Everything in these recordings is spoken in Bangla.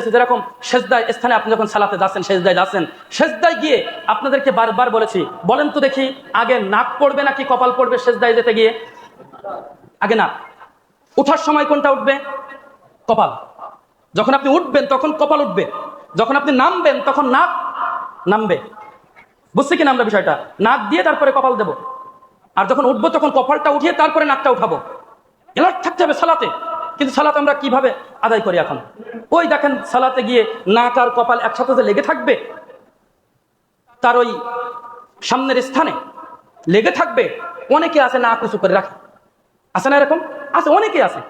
যেরকম সেজদায় স্থানে আপনি যখন সালাতে যাচ্ছেন, সেজদায় যাচ্ছেন, সেজদায় গিয়ে আপনাদেরকে বারবার বলেছি, বলেন তো দেখি, আগে নাক পড়বে নাকি কপাল পড়বে সেজদায় যেতে গিয়ে? আগে নাক। উঠার সময় কোনটা উঠবে? কপাল। যখন আপনি উঠবেন, তখন কপাল উঠবে। যখন আপনি নামবেন, তখন নাক নামবে। বুঝছি কিনা আমরা বিষয়টা? নাক দিয়ে তারপরে কপাল দেব। আর যখন উঠবো, তখন কপালটা উঠিয়ে তারপরে নাকটা উঠাবো। এলার্ট থাকতে হবে সালাতে। কিন্তু সালাত আমরা কীভাবে আদায় করি এখন? ওই দেখেন সালাতে গিয়ে নাক আর কপাল একসাথে যে লেগে থাকবে, তার ওই সামনের স্থানে লেগে থাকবে, অনেকে আছে না উঁচু করে রাখে। আছে না এরকম? আছে, অনেকে আছে।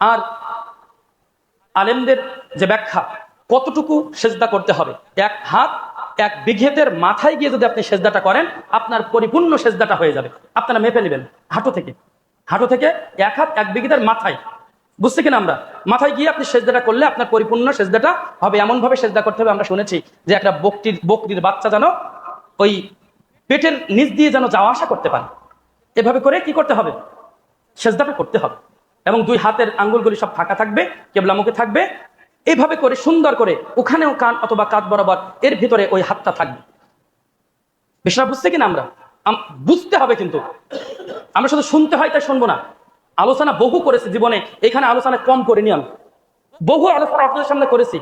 আর আলেমদের যে ব্যাখ্যা, কতটুকু সেজদা করতে হবে? এক হাত, এক বিঘেতের মাথায় গিয়ে যদি আপনি সেজদাটা করেন, আপনার পরিপূর্ণ সেজদাটা হয়ে যাবে। আপনারা মেপে নেবেন, হাঁটু থেকে। হাঁটু থেকে এক হাত এক বিঘেতের মাথায়। বুঝতে কিনা আমরা? মাথায় গিয়ে আপনি সেজদাটা করলে আপনার পরিপূর্ণ সেজদাটা হবে। এমনভাবে সেজদা করতে হবে, আমরা শুনেছি যে একটা বকটির বকটির বাচ্চা যেন ওই পেটের নিচ দিয়ে যেন যাওয়া আসা করতে পারে। এভাবে করে কি করতে হবে? সেজদাটা করতে হবে। এবং দুই হাতের আঙ্গুলগুলি সব ফাঁকা থাকবে, কেবলামুখে থাকবে। এইভাবে করে সুন্দর করে ওখানেও কান অথবা কাঁধ বরাবর এর ভিতরে ওই হাতটা থাকবে। বিষয়টা বুঝতে কিনা আমরা? আম- বুঝতে হবে কিন্তু। আমরা শুধু শুনতে হয় তাই শুনব না। আলোচনা বহু করেছি জীবনে, এখানে আলোচনা কম করে করিনি আমি। বহু আলোচনা আপনাদের সামনে করেছি,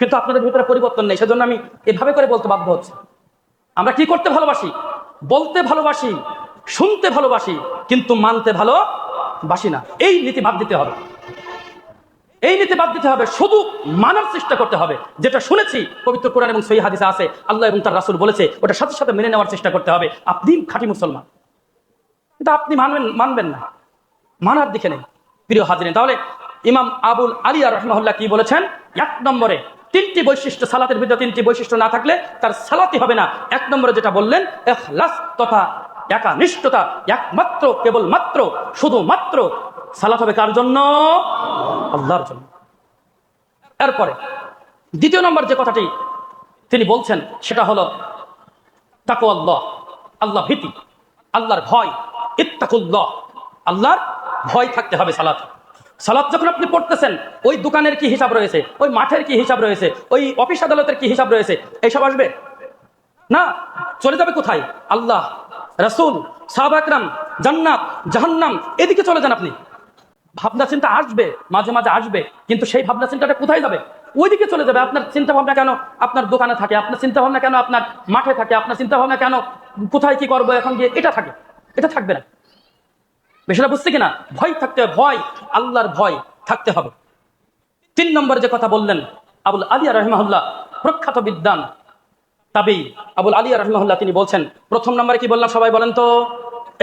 কিন্তু আপনাদের ভিতরে পরিবর্তন নেই, সেজন্য আমি এভাবে করে বলতে বাধ্য হচ্ছি। আমরা কি করতে ভালোবাসি? বলতে ভালোবাসি, শুনতে ভালোবাসি, কিন্তু মানতে ভালোবাসি না। এই নীতি বাদ দিতে হবে। এই নীতি বাদ দিতে হবে, শুধু মানার চেষ্টা করতে হবে। যেটা শুনেছি, পবিত্র কোরআন এবং সহি হাদিসে আছে, আল্লাহ এবং তার রাসূল বলেছে ওটা সাথে সাথে মেনে নেওয়ার চেষ্টা করতে হবে। আপনি খাঁটি মুসলমান। কিন্তু আপনি মানবেন মানবেন না। মানার দিকে নেই। প্রিয় হাজির তাহলে ইমাম আবুল আলিয়া রহমাহুল্লাহ কি বলেছেন? এক নম্বরে, তিনটি বৈশিষ্ট্য, সালাতের ভিতরে তিনটি বৈশিষ্ট্য না থাকলে তার সালাতি হবে না। এক নম্বরে যেটা বললেন, এখলাস তথা একানিষ্ঠতা, একমাত্র, কেবলমাত্র, শুধুমাত্র সালাত হবে কার জন্য? আল্লাহর জন্য। এরপরে, দ্বিতীয় নম্বর যে কথাটি তিনি বলছেন, সেটা হলো তাকো আল্লাহ আল্লাহ ভীতি, আল্লাহর ভয়, ইত্তাকুল্লাহ, আল্লাহর ভয় থাকতে হবে সালাত। সালাত যখন আপনি পড়তেছেন, ওই দোকানের কি হিসাব রয়েছে? ওই মাঠের কি হিসাব রয়েছে? ওই অফিস আদালতের কি হিসাব রয়েছে? এইসব আসবে? না, চলে যাবে কোথায়? আল্লাহ, রসুল সাহাবাকরাম জান্নাত, জাহান্নাম, এদিকে চলে যান আপনি। ভাবনা চিন্তা আসবে, মাঝে মাঝে আসবে, কিন্তু সেই ভাবনা চিন্তাটা কোথায় যাবে? ওইদিকে চলে যাবে, আপনার চিন্তা ভাবনা কেন আপনার দোকানে থাকে, আপনার চিন্তা ভাবনা কেন আপনার মাঠে থাকে, আপনার চিন্তা ভাবনা কেন কোথায় কি করব, এখন গিয়ে এটা থাকে, এটা থাকবে না। বিষয়টা বুঝছে কিনা? ভয় থাকতে ভয়, আল্লাহর ভয় থাকতে হবে। তিন নম্বর যে কথা বললেন, আবুল আলিয়া রহমাহুল্লাহ, প্রখ্যাত বিদ্যান তাবেই আবুল আলিয়া রহমাহুল্লাহ তিনি বলছেন, প্রথম নম্বরে কি বললাম সবাই বলেন তো?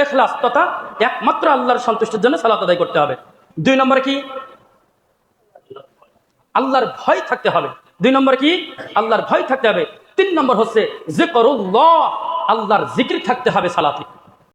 এখলাস তথা একমাত্র আল্লাহর সন্তুষ্টির জন্য সালাত আদায় করতে হবে। দুই নম্বর কি? আল্লাহর ভয় থাকতে হবে। দুই নম্বর কি? আল্লাহর ভয় থাকতে হবে। তিন নম্বর হচ্ছে যে করুল্লাহ আল্লাহর জিকির থাকতে হবে সালাতে।